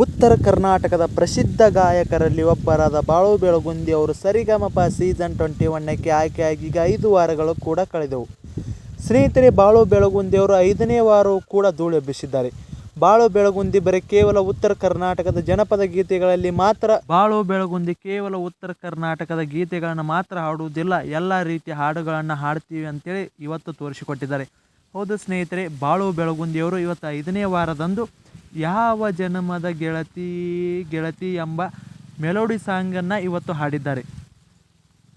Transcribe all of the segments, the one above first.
ಉತ್ತರ ಕರ್ನಾಟಕದ ಪ್ರಸಿದ್ಧ ಗಾಯಕರಲ್ಲಿ ಒಬ್ಬರಾದ ಬಾಳು ಬೆಳಗುಂದಿ ಅವರು ಸರಿಗಮಪ ಸೀಸನ್ ಟ್ವೆಂಟಿ ಒನ್ನಕ್ಕೆ ಆಯ್ಕೆಯಾಗಿ ಈಗ ಐದು ವಾರಗಳು ಕೂಡ ಕಳೆದವು. ಸ್ನೇಹಿತರೆ, ಬಾಳು ಬೆಳಗುಂದಿ ಅವರು ಐದನೇ ವಾರವೂ ಕೂಡ ಧೂಳು ಎಬ್ಬಿಸಿದ್ದಾರೆ. ಬಾಳು ಬೆಳಗುಂದಿ ಬರೀ ಕೇವಲ ಉತ್ತರ ಕರ್ನಾಟಕದ ಜನಪದ ಗೀತೆಗಳಲ್ಲಿ ಮಾತ್ರ ಬಾಳು ಬೆಳಗುಂದಿ ಕೇವಲ ಉತ್ತರ ಕರ್ನಾಟಕದ ಗೀತೆಗಳನ್ನು ಮಾತ್ರ ಹಾಡುವುದಿಲ್ಲ, ಎಲ್ಲ ರೀತಿಯ ಹಾಡುಗಳನ್ನು ಹಾಡ್ತೀವಿ ಅಂತೇಳಿ ಇವತ್ತು ತೋರಿಸಿಕೊಟ್ಟಿದ್ದಾರೆ. ಹೌದು ಸ್ನೇಹಿತರೆ, ಬಾಳು ಬೆಳಗುಂದಿಯವರು ಇವತ್ತು ಐದನೇ ವಾರದಂದು ಯಾವ ಜನ್ಮದ ಗೆಳತಿ ಗೆಳತಿ ಎಂಬ ಮೆಲೋಡಿ ಸಾಂಗನ್ನು ಇವತ್ತು ಹಾಡಿದ್ದಾರೆ.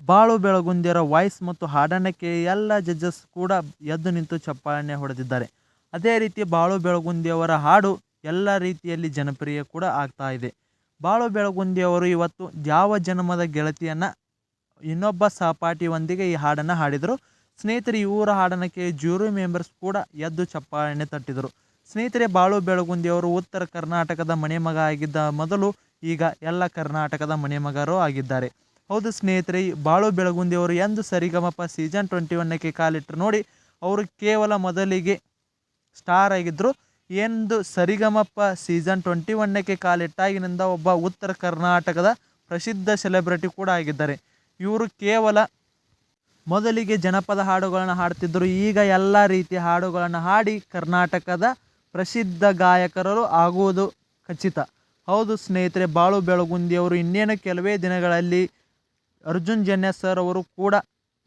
ಬಾಳು ಬೆಳಗುಂದಿಯರ ವಾಯ್ಸ್ ಮತ್ತು ಹಾಡಣಕ್ಕೆ ಎಲ್ಲ ಜಡ್ಜಸ್ ಕೂಡ ಎದ್ದು ನಿಂತು ಚಪ್ಪಾಳನೆ ಹೊಡೆದಿದ್ದಾರೆ. ಅದೇ ರೀತಿ ಬಾಳು ಬೆಳಗುಂದಿಯವರ ಹಾಡು ಎಲ್ಲ ರೀತಿಯಲ್ಲಿ ಜನಪ್ರಿಯ ಕೂಡ ಆಗ್ತಾ ಇದೆ. ಬಾಳು ಬೆಳಗುಂದಿಯವರು ಇವತ್ತು ಯಾವ ಜನ್ಮದ ಗೆಳತಿಯನ್ನು ಇನ್ನೊಬ್ಬ ಸಹಪಾಠಿಯೊಂದಿಗೆ ಈ ಹಾಡನ್ನು ಹಾಡಿದರು. ಸ್ನೇಹಿತರು ಇವರ ಹಾಡನಕ್ಕೆ ಜ್ಯೂರಿ ಮೆಂಬರ್ಸ್ ಕೂಡ ಎದ್ದು ಚಪ್ಪಾಳನೆ ತಟ್ಟಿದರು. ಸ್ನೇಹಿತರೆ ಬಾಳು ಬೆಳಗುಂದಿಯವರು ಉತ್ತರ ಕರ್ನಾಟಕದ ಮನೆಮಗ ಆಗಿದ್ದ ಮೊದಲು ಈಗ ಎಲ್ಲ ಕರ್ನಾಟಕದ ಮನೆ ಮಗರು ಆಗಿದ್ದಾರೆ. ಹೌದು ಸ್ನೇಹಿತರೆ ಬಾಳು ಬೆಳಗುಂದಿಯವರು ಎಂದು ಸರಿಗಮಪ ಸೀಸನ್ ಟ್ವೆಂಟಿ ಒನ್ನಕ್ಕೆ ಕಾಲಿಟ್ಟರು ನೋಡಿ, ಅವರು ಕೇವಲ ಮೊದಲಿಗೆ ಸ್ಟಾರ್ ಆಗಿದ್ದರು ಎಂದು ಸರಿಗಮಪ ಸೀಸನ್ ಟ್ವೆಂಟಿ ಒನ್ನಕ್ಕೆ ಕಾಲಿಟ್ಟಾಗಿನಿಂದ ಒಬ್ಬ ಉತ್ತರ ಕರ್ನಾಟಕದ ಪ್ರಸಿದ್ಧ ಸೆಲೆಬ್ರಿಟಿ ಕೂಡ ಆಗಿದ್ದಾರೆ. ಇವರು ಕೇವಲ ಮೊದಲಿಗೆ ಜನಪದ ಹಾಡುಗಳನ್ನು ಹಾಡ್ತಿದ್ದರು ಈಗ ಎಲ್ಲ ರೀತಿಯ ಹಾಡುಗಳನ್ನು ಹಾಡಿ ಕರ್ನಾಟಕದ ಪ್ರಸಿದ್ಧ ಗಾಯಕರರು ಆಗುವುದು ಖಚಿತ. ಹೌದು ಸ್ನೇಹಿತರೆ, ಬಾಳು ಬೆಳಗುಂದಿಯವರು ಇನ್ನೇನು ಕೆಲವೇ ದಿನಗಳಲ್ಲಿ ಅರ್ಜುನ್ ಜನ್ಯ ಸರ್ ಅವರು ಕೂಡ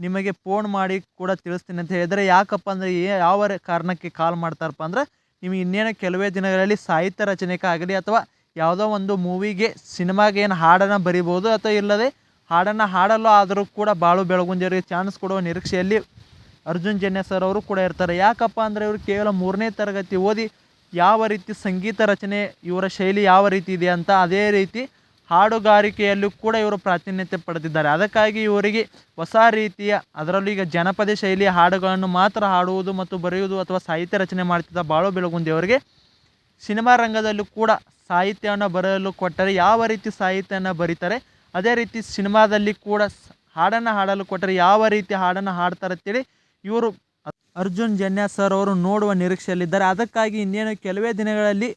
ನಿಮಗೆ ಫೋನ್ ಮಾಡಿ ಕೂಡ ತಿಳಿಸ್ತೀನಿ ಅಂತ ಹೇಳಿದರೆ, ಯಾಕಪ್ಪ ಅಂದರೆ ಯಾವ ಕಾರಣಕ್ಕೆ ಕಾಲ್ ಮಾಡ್ತಾರಪ್ಪ ಅಂದ್ರೆ, ನಿಮಗೆ ಇನ್ನೇನು ಕೆಲವೇ ದಿನಗಳಲ್ಲಿ ಸಾಹಿತ್ಯ ರಚನೆಗಾಗಲಿ ಅಥವಾ ಯಾವುದೋ ಒಂದು ಮೂವಿಗೆ ಸಿನಿಮಾಗೆ ಏನು ಹಾಡನ್ನು ಬರಿಬೋದು ಅಥವಾ ಇಲ್ಲದೆ ಹಾಡನ್ನು ಹಾಡಲು ಆದರೂ ಕೂಡ ಬಾಳು ಬೆಳಗುಂದಿಯವರಿಗೆ ಚಾನ್ಸ್ ಕೊಡುವ ನಿರೀಕ್ಷೆಯಲ್ಲಿ ಅರ್ಜುನ್ ಜನ್ಯ ಸರ್ ಅವರು ಕೂಡ ಇರ್ತಾರೆ. ಯಾಕಪ್ಪ ಅಂದರೆ ಇವರು ಕೇವಲ ಮೂರನೇ ತರಗತಿ ಓದಿ ಯಾವ ರೀತಿ ಸಂಗೀತ ರಚನೆ, ಇವರ ಶೈಲಿ ಯಾವ ರೀತಿ ಇದೆ ಅಂತ ಅದೇ ರೀತಿ ಹಾಡುಗಾರಿಕೆಯಲ್ಲೂ ಕೂಡ ಇವರು ಪ್ರಾತಿನಿಧ್ಯ ಪಡೆದಿದ್ದಾರೆ. ಅದಕ್ಕಾಗಿ ಇವರಿಗೆ ಹೊಸ ರೀತಿಯ, ಅದರಲ್ಲೂ ಈಗ ಜನಪದ ಶೈಲಿಯ ಹಾಡುಗಳನ್ನು ಮಾತ್ರ ಹಾಡುವುದು ಮತ್ತು ಬರೆಯುವುದು ಅಥವಾ ಸಾಹಿತ್ಯ ರಚನೆ ಮಾಡ್ತಿದ್ದ ಬಾಳು ಬೆಳಗುಂದಿ ಅವರಿಗೆ ಸಿನಿಮಾ ರಂಗದಲ್ಲೂ ಕೂಡ ಸಾಹಿತ್ಯವನ್ನು ಬರೆಯಲು ಕೊಟ್ಟರೆ, ಯಾವ ರೀತಿ ಸಾಹಿತ್ಯನ ಬರೀತಾರೆ, ಅದೇ ರೀತಿ ಸಿನಿಮಾದಲ್ಲಿ ಕೂಡ ಹಾಡನ್ನು ಹಾಡಲು ಕೊಟ್ಟರೆ ಯಾವ ರೀತಿ ಹಾಡನ್ನು ಹಾಡ್ತಾರೆ ಅಂತೇಳಿ ಇವರು ಅರ್ಜುನ್ ಜನ್ಯ ಸರ್ ಅವರು ನೋಡುವ ನಿರೀಕ್ಷೆಯಲ್ಲಿದ್ದಾರೆ. ಅದಕ್ಕಾಗಿ ಇನ್ನೇನು ಕೆಲವೇ ದಿನಗಳಲ್ಲಿ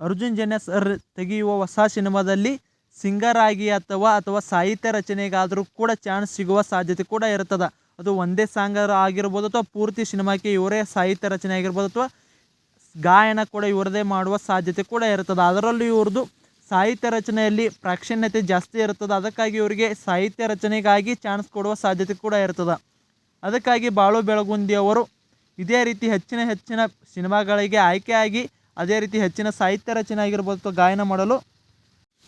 ಅರ್ಜುನ್ ಜನ್ಯ ಸರ್ ತೆಗೆಯುವ ಹೊಸ ಸಿನಿಮಾದಲ್ಲಿ ಸಿಂಗರ್ ಆಗಿ ಅಥವಾ ಅಥವಾ ಸಾಹಿತ್ಯ ರಚನೆಗಾದರೂ ಕೂಡ ಚಾನ್ಸ್ ಸಿಗುವ ಸಾಧ್ಯತೆ ಕೂಡ ಇರ್ತದೆ ಅದು ಒಂದೇ ಸಾಂಗರ್ ಆಗಿರ್ಬೋದು ಅಥವಾ ಪೂರ್ತಿ ಸಿನಿಮಾಕ್ಕೆ ಇವರೇ ಸಾಹಿತ್ಯ ರಚನೆ ಆಗಿರ್ಬೋದು ಅಥವಾ ಗಾಯನ ಕೂಡ ಇವರದೇ ಮಾಡುವ ಸಾಧ್ಯತೆ ಕೂಡ ಇರ್ತದೆ ಅದರಲ್ಲೂ ಇವ್ರದ್ದು ಸಾಹಿತ್ಯ ರಚನೆಯಲ್ಲಿ ಪ್ರಾಕ್ಷಣ್ಯತೆ ಜಾಸ್ತಿ ಇರ್ತದೆ ಅದಕ್ಕಾಗಿ ಇವರಿಗೆ ಸಾಹಿತ್ಯ ರಚನೆಗಾಗಿ ಚಾನ್ಸ್ ಕೊಡುವ ಸಾಧ್ಯತೆ ಕೂಡ ಇರ್ತದೆ ಅದಕ್ಕಾಗಿ ಬಾಳು ಬೆಳಗುಂದಿ ಅವರು ಇದೇ ರೀತಿ ಹೆಚ್ಚಿನ ಹೆಚ್ಚಿನ ಸಿನಿಮಾಗಳಿಗೆ ಆಯ್ಕೆಯಾಗಿ ಅದೇ ರೀತಿ ಹೆಚ್ಚಿನ ಸಾಹಿತ್ಯ ರಚನೆ ಆಗಿರ್ಬೋದು ಗಾಯನ ಮಾಡಲು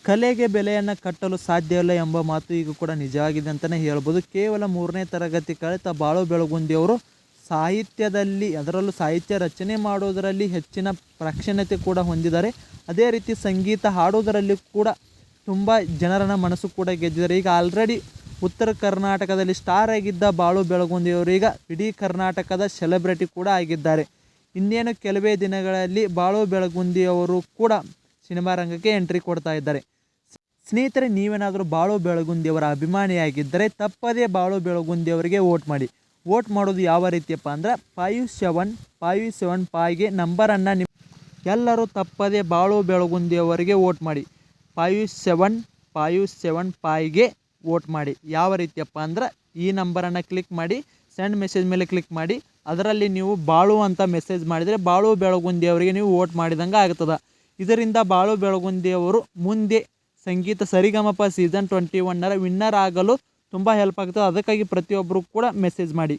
ಕಲೆಗೆ ಬೆಲೆಯನ್ನು ಕಟ್ಟಲು ಸಾಧ್ಯವಿಲ್ಲ ಎಂಬ ಮಾತು ಈಗ ಕೂಡ ನಿಜವಾಗಿದೆ ಅಂತಲೇ ಹೇಳ್ಬೋದು. ಕೇವಲ ಮೂರನೇ ತರಗತಿ ಕಲಿತ ಬಾಳು ಬೆಳಗುಂದಿಯವರು ಸಾಹಿತ್ಯದಲ್ಲಿ, ಅದರಲ್ಲೂ ಸಾಹಿತ್ಯ ರಚನೆ ಮಾಡೋದರಲ್ಲಿ ಹೆಚ್ಚಿನ ಪ್ರಾಕ್ಷಣ್ಯತೆ ಕೂಡ ಹೊಂದಿದ್ದಾರೆ. ಅದೇ ರೀತಿ ಸಂಗೀತ ಹಾಡೋದರಲ್ಲಿ ಕೂಡ ತುಂಬ ಜನರನ್ನು ಮನಸ್ಸು ಕೂಡ ಗೆದ್ದಿದ್ದಾರೆ. ಈಗ ಆಲ್ರೆಡಿ ಉತ್ತರ ಕರ್ನಾಟಕದಲ್ಲಿ ಸ್ಟಾರ್ ಆಗಿದ್ದ ಬಾಳು ಬೆಳಗುಂದಿಯವರು ಈಗ ಇಡೀ ಕರ್ನಾಟಕದ ಸೆಲೆಬ್ರಿಟಿ ಕೂಡ ಆಗಿದ್ದಾರೆ. ಇನ್ನೇನು ಕೆಲವೇ ದಿನಗಳಲ್ಲಿ ಬಾಳು ಬೆಳಗುಂದಿಯವರು ಕೂಡ ಸಿನಿಮಾ ರಂಗಕ್ಕೆ ಎಂಟ್ರಿ ಕೊಡ್ತಾ ಇದ್ದಾರೆ. ಸ್ನೇಹಿತರೆ, ನೀವೇನಾದರೂ ಬಾಳು ಬೆಳಗುಂದಿಯವರ ಅಭಿಮಾನಿಯಾಗಿದ್ದರೆ ತಪ್ಪದೇ ಬಾಳು ಬೆಳಗುಂದಿಯವರಿಗೆ ವೋಟ್ ಮಾಡಿ. ವೋಟ್ ಮಾಡೋದು ಯಾವ ರೀತಿಯಪ್ಪ ಅಂದ್ರೆ ಫೈವ್ ಸೆವೆನ್ ಫೈವ್ ಸೆವೆನ್ ಫೈವ್ಗೆ ನಂಬರನ್ನು ನಿಮ್ಮ ಎಲ್ಲರೂ ತಪ್ಪದೇ ಬಾಳು ಬೆಳಗುಂದಿಯವರಿಗೆ ವೋಟ್ ಮಾಡಿ. ಫೈವ್ ಸೆವೆನ್ ಫೈವ್ ಸೆವೆನ್ ಫೈವ್ಗೆ ವೋಟ್ ಮಾಡಿ. ಯಾವ ರೀತಿಯಪ್ಪ ಅಂದ್ರೆ ಈ ನಂಬರನ್ನು ಕ್ಲಿಕ್ ಮಾಡಿ ಸೆಂಡ್ ಮೆಸೇಜ್ ಮೇಲೆ ಕ್ಲಿಕ್ ಮಾಡಿ, ಅದರಲ್ಲಿ ನೀವು ಬಾಳು ಅಂತ ಮೆಸೇಜ್ ಮಾಡಿದರೆ ಬಾಳು ಬೆಳಗುಂದಿಯವರಿಗೆ ನೀವು ವೋಟ್ ಮಾಡಿದಂಗೆ ಆಗ್ತದೆ. ಇದರಿಂದ ಬಾಳು ಬೆಳಗುಂದಿಯವರು ಮುಂದೆ ಸಂಗೀತ ಸರಿಗಮಪ ಸೀಸನ್ ಟ್ವೆಂಟಿ ಒನ್ನರ ವಿನ್ನರ್ ಆಗಲು ತುಂಬ ಹೆಲ್ಪ್ ಆಗ್ತದೆ. ಅದಕ್ಕಾಗಿ ಪ್ರತಿಯೊಬ್ಬರು ಕೂಡ ಮೆಸೇಜ್ ಮಾಡಿ.